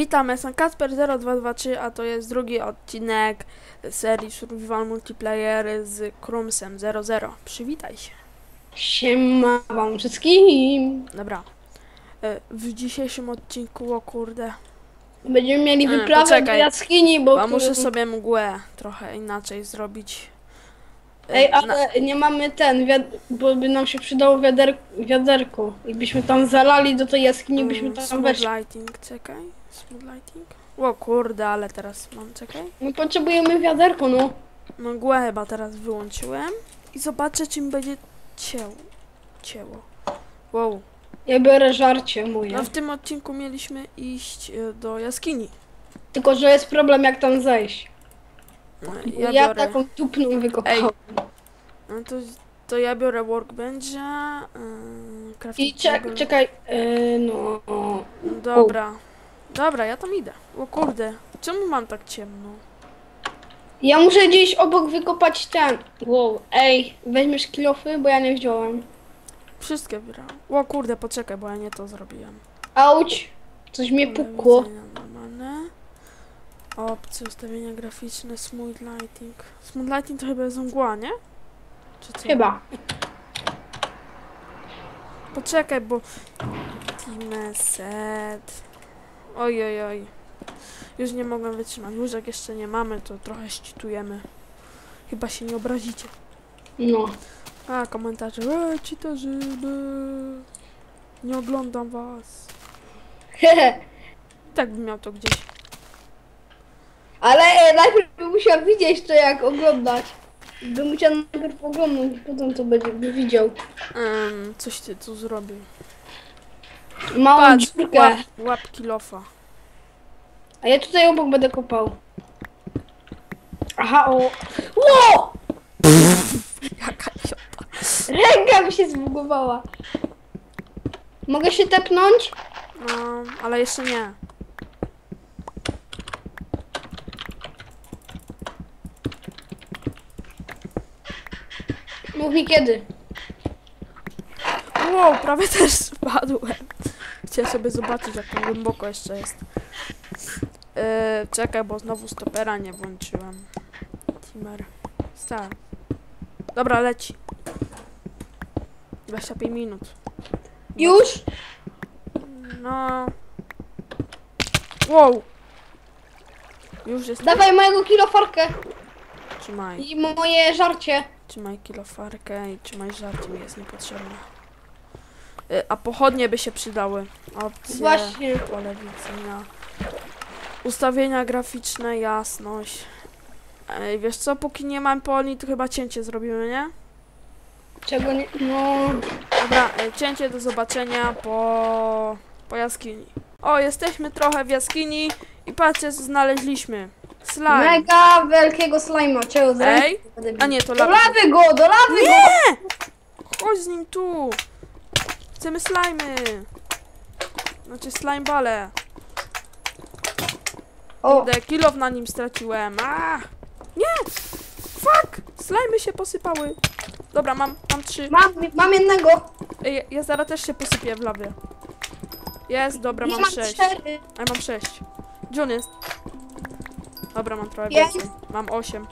Witam, jestem Kasper0223, a to jest drugi odcinek serii Survival Multiplayer z Krumsem 00. Przywitaj się. Siema wam wszystkim. Dobra. E, W dzisiejszym odcinku, o kurde, Będziemy mieli E, wyprawę do jaskini, bo... a muszę sobie mgłę trochę inaczej zrobić. E, Ej, na- ale nie mamy ten, bo by nam się przydało wiader... wiaderko. I byśmy tam zalali do tej jaskini, byśmy tam weszli. lighting, czekaj. Smooth lighting. O kurde, ale teraz mam, czekaj. My potrzebujemy wiaderko, no. Mgłę chyba teraz wyłączyłem i zobaczę, czy mi będzie cięło. Cięło. Wow. Ja biorę żarcie moje. No w tym odcinku mieliśmy iść e, do jaskini. Tylko, że jest problem jak tam zejść. No, Ja, Ja, biorę. taką tupną wykopałem. No to, to ja biorę workbencha. Yy, I czek, czekaj, e, no... Dobra. Dobra, ja tam idę. O kurde. Czemu mam tak ciemno? Ja muszę gdzieś obok wykopać ten. Wow, ej, weźmiesz kilofy, bo ja nie wziąłem. Wszystkie biorę. O kurde, poczekaj, bo ja nie to zrobiłem. Auć! Coś mnie pukło. Opcje, ustawienia graficzne, smooth lighting. Smooth lighting to chyba jest mgła, nie? Czy co? Chyba. Poczekaj, bo... Team set... Oj, oj, oj. Już nie mogłem wytrzymać. Łóżek jeszcze nie mamy, to trochę ścitujemy. Chyba się nie obrazicie. No. A, komentarze. E, cheaterzy, by. Nie oglądam was. Hehe. Tak bym miał to gdzieś. Ale e, najpierw bym musiał widzieć to jak oglądać. Bym musiał najpierw oglądać, potem to będzie by widział. Em, coś ty tu zrobił. Małą Patrz, dziurkę. łap, łap kilofa. A ja tutaj obok będę kopał. Aha, o. Ło! Jaka idiota. Ręka mi się zbugowała. Mogę się tepnąć? No, ale jeszcze nie. Mów mi kiedy. Wow, prawie też spadłem. Chciałem sobie zobaczyć, jak to głęboko jeszcze jest. E, czekaj, bo znowu stopera nie włączyłem. Timer. Start. Dobra, leci. 25 minut. Już? No. Wow. Już jest. Dawaj mojego kilofarkę Trzymaj. i moje żarcie. Trzymaj kilofarkę i trzymaj żarcie, mi jest niepotrzebne. Y, A pochodnie by się przydały. Opcje, Właśnie. pole widzenia. Ustawienia graficzne, jasność. Ej, wiesz co, póki nie mam poli, to chyba cięcie zrobimy, nie? Czego nie... No... Dobra, y, cięcie do zobaczenia po, po jaskini. O, jesteśmy trochę w jaskini i patrzcie, co znaleźliśmy. Slime. Mega wielkiego slajma. Czego Ej, a nie, to Do lawa. lawy go, do lawy go! Nie! Chodź z nim tu! Chcemy slimy! Znaczy slime bale. O, Kurde, kilow na nim straciłem. A! Nie! Fuck! Slimy się posypały. Dobra, mam, mam trzy. mam, mam jednego. Ej, ja- zaraz też się posypię w lawie. Jest, dobra, mam mam sześć. cztery. A ja mam sześć. Gdzie on jest? Dobra, mam trochę więcej. Mam osiem.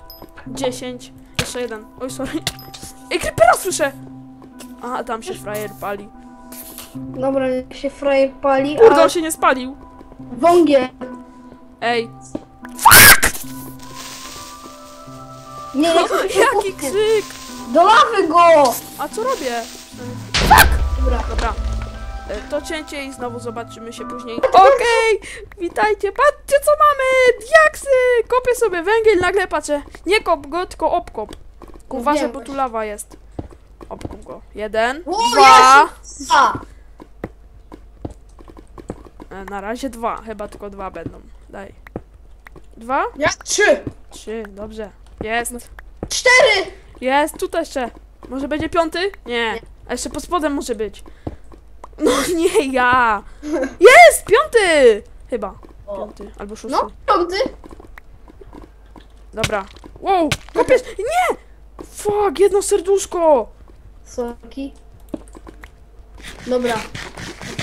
Dziesięć. Jeszcze jeden. Oj, sorry. Ej, creepera słyszę! Aha, tam się frajer pali. Dobra, niech się frajer pali, Kurde, a on się nie spalił. wągiel. Ej, Nie, nie chcę się jaki puścić. krzyk! Do lawy go! A co robię? Dobra. Dobra. E, To cięcie i znowu zobaczymy się później. Okej, witajcie, patrzcie co mamy! Diaksy! Kopię sobie węgiel, nagle patrzę. Nie kop go, tylko obkop. Uważaj, bo tu lawa jest. Obkop go. Jeden, O, dwa. A, E, Na razie dwa, chyba tylko dwa będą. Daj. Dwa? ja trzy. Trzy, dobrze. Jest. Cztery! Jest, tutaj jeszcze. Może będzie piąty? Nie. A jeszcze pod spodem może być. No nie ja. Jest, piąty! Chyba. O. Piąty albo szósty. No, piąty. Dobra. Wow, kopiesz. Nie! Fuck, jedno serduszko. Soki. Dobra.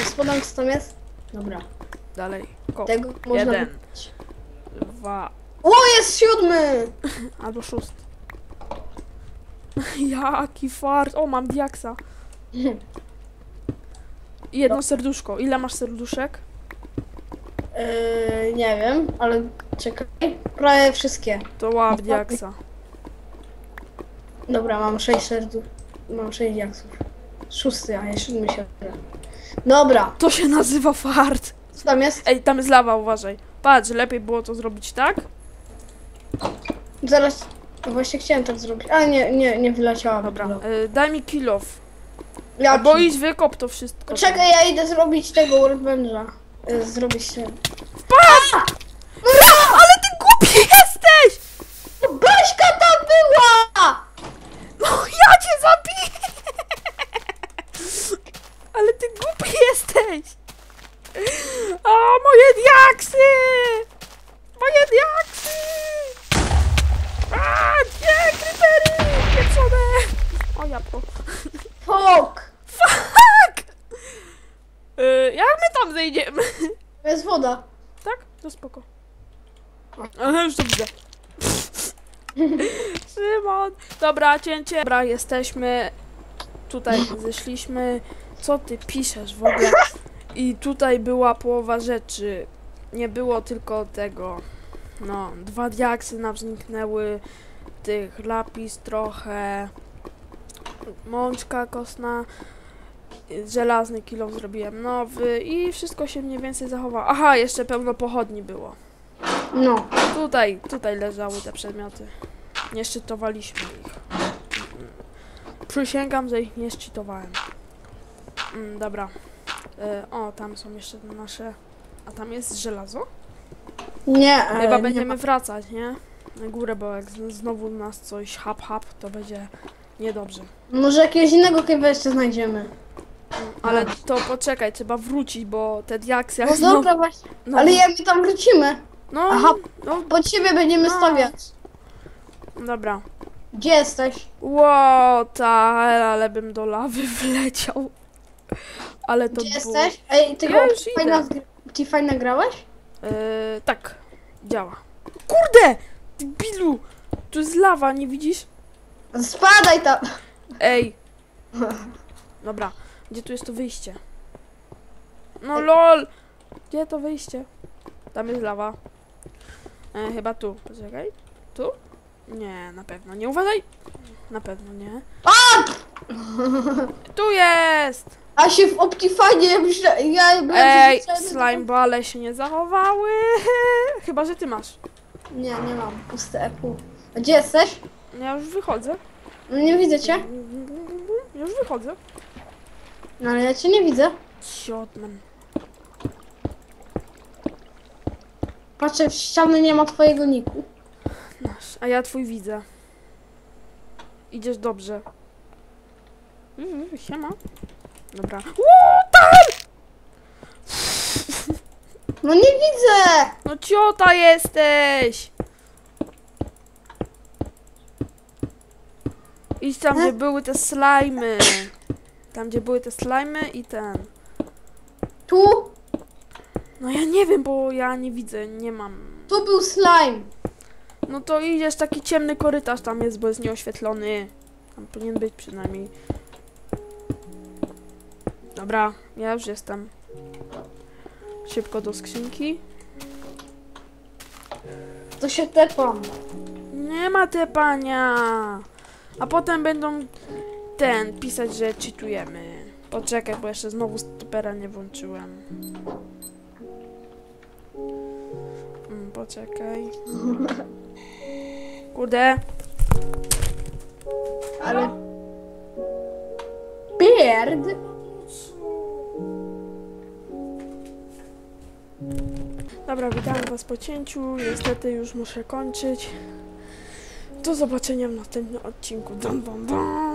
Spodem co tam jest? Dobra. dalej. Kop. Tego można Jeden. wybrać. Dwa, O, jest siódmy! albo szósty. Jaki fart. O, mam diaksa. I jedno serduszko. Ile masz serduszek? Yy, nie wiem, ale czekaj. Prawie wszystkie. To łap diaksa. Dobra, mam sześć serdusz. Mam sześć jaksów. Szósty, a ja siódmy się. Dobra, To się nazywa fart. co tam jest? Ej, tam jest lawa, uważaj. Patrz, lepiej było to zrobić tak? Zaraz. No właśnie chciałem tak zrobić, ale nie, nie, nie wyleciałam. Dobra, No. y, daj mi kill off. Ja Albo idź wykop to wszystko. Czekaj, ja idę zrobić tego workbencha. Y, Zrobić ten. Ale ty głupi jesteś! Baśka tam była! No ja cię zabiję! Ale ty głupi jesteś! O, moje diaksy! Moje diaksy! A, nie, creepery! Pieprzone! O, jabłko. Fok! Fuck! Y, jak my tam zejdziemy? To jest woda. Tak? To spoko. Aha, już to widzę. Szymon! Dobra, cięcie. Dobra, jesteśmy. Tutaj zeszliśmy. Co ty piszesz w ogóle? I tutaj była połowa rzeczy. Nie było tylko tego. No, dwa diaksy nam zniknęły. Tych lapis trochę. Mączka kostna. Żelazny kilo zrobiłem nowy i wszystko się mniej więcej zachowało. Aha, jeszcze pełno pochodni było. No. Tutaj, tutaj leżały te przedmioty. Nie szczytowaliśmy ich. Przysięgam, że ich nie szczytowałem. Mm, dobra. E, o, tam są jeszcze nasze... A tam jest żelazo? Nie, Chyba e, nie będziemy ma. wracać, nie? Na górę, bo jak z- znowu nas coś hap hap, to będzie niedobrze. Może jakiegoś innego cave'a jeszcze znajdziemy. Mm, Ale to poczekaj, trzeba wrócić, bo te diaksy jak No znowu... dobra, właśnie. No, Ale jak my tam wrócimy? no, Aha. no, Pod siebie będziemy No. stawiać. dobra. Gdzie jesteś? Wow, ta, ale bym do lawy wleciał. Ale to Gdzie było... jesteś? Ej, ty Ja już fajna, idę. ci fajna grałeś? Yy, tak, działa. Kurde! Ty Bilu! Tu jest lawa, nie widzisz? Spadaj tam! Ej! Dobra, gdzie tu jest to wyjście? No lol! Gdzie to wyjście? Tam jest lawa. E, chyba tu. Poczekaj. Tu? Nie, na pewno nie. Uważaj! Na pewno nie. Tu jest! A się w Optifine myślę, ja byłem Ej, przyzwyczajony do- slime bale się nie zachowały. Chyba, że ty masz. Nie, nie mam. Puste epu. A gdzie jesteś? Ja już wychodzę. No nie widzę cię. Już wychodzę. No ale ja cię nie widzę. Ciotman. Patrzę w ścianę, nie ma twojego niku. Nasz. A ja twój widzę. Idziesz dobrze. Mhm, siema. Dobra. Ło, tam! No nie widzę! No ciota jesteś! Idź tam, gdzie były te slajmy. Tam, gdzie były te slajmy i ten. Tu, No ja nie wiem, bo ja nie widzę, nie mam. tu był slime. No to idziesz, taki ciemny korytarz tam jest, bo jest nieoświetlony. Tam powinien być przynajmniej. Dobra, ja już jestem. Szybko do skrzynki. To się tepam. Nie ma te pania. A potem będą ten pisać, że czytujemy. Poczekaj, bo jeszcze znowu stopera nie włączyłem. Mm, poczekaj. Kurde. Ale... Beard? Dobra, witam was po cięciu. Niestety już muszę kończyć. Do zobaczenia w następnym odcinku. Dum, dum, dum.